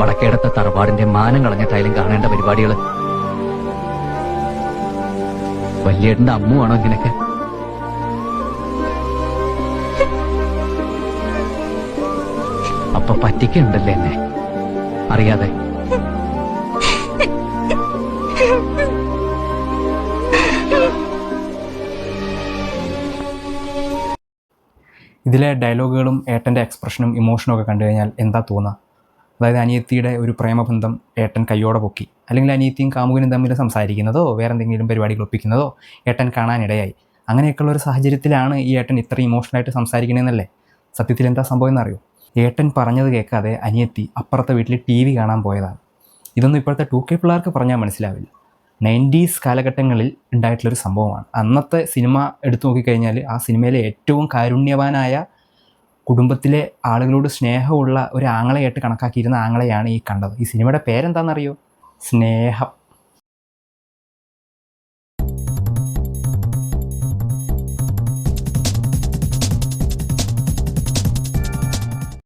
വടക്കേടത്തെ തറവാടിന്റെ മാനം കളഞ്ഞിട്ടായാലും കാണേണ്ട പരിപാടികൾ. വല്യേട്ടന്റെ അമ്മുവാണോ ഇങ്ങനെയൊക്കെ? അപ്പൊ പറ്റിക്കുണ്ടല്ലേ എന്നെ? അറിയാതെ. ഇതിലെ ഡയലോഗുകളും ഏട്ടന്റെ എക്സ്പ്രഷനും ഇമോഷനും ഒക്കെ കണ്ടു കഴിഞ്ഞാൽ എന്താ തോന്നുക അതായത് അനിയത്തിയുടെ ഒരു പ്രേമബന്ധം ഏട്ടൻ കയ്യോടെ പൊക്കി. അല്ലെങ്കിൽ അനിയത്തിയും കാമുകനും തമ്മിൽ സംസാരിക്കുന്നതോ വേറെ എന്തെങ്കിലും പരിപാടികൾ ഒപ്പിക്കുന്നതോ ഏട്ടൻ കാണാനിടയായി. അങ്ങനെയൊക്കെയുള്ള ഒരു സാഹചര്യത്തിലാണ് ഈ ഏട്ടൻ ഇത്ര ഇമോഷണലായിട്ട് സംസാരിക്കണമെന്നല്ലേ സത്യത്തിൽ എന്താ സംഭവം എന്നറിയോ? ഏട്ടൻ പറഞ്ഞത് കേൾക്കാതെ അനിയത്തി അപ്പുറത്തെ വീട്ടിൽ ടി വി കാണാൻ പോയതാണ്. ഇതൊന്നും ഇപ്പോഴത്തെ ടു കെ പിള്ളേർക്ക് പറഞ്ഞാൽ മനസ്സിലാവില്ല. നയന്റീസ് കാലഘട്ടങ്ങളിൽ ഉണ്ടായിട്ടുള്ളൊരു സംഭവമാണ്. അന്നത്തെ സിനിമ എടുത്തു നോക്കിക്കഴിഞ്ഞാൽ ആ സിനിമയിലെ ഏറ്റവും കാരുണ്യവാനായ കുടുംബത്തിലെ ആളുകളോട് സ്നേഹമുള്ള ഒരു ആങ്ങളെയായിട്ട് കണക്കാക്കിയിരുന്ന ആങ്ങളെയാണ് ഈ കണ്ടത്. ഈ സിനിമയുടെ പേരെന്താണെന്നറിയോ? സ്നേഹം.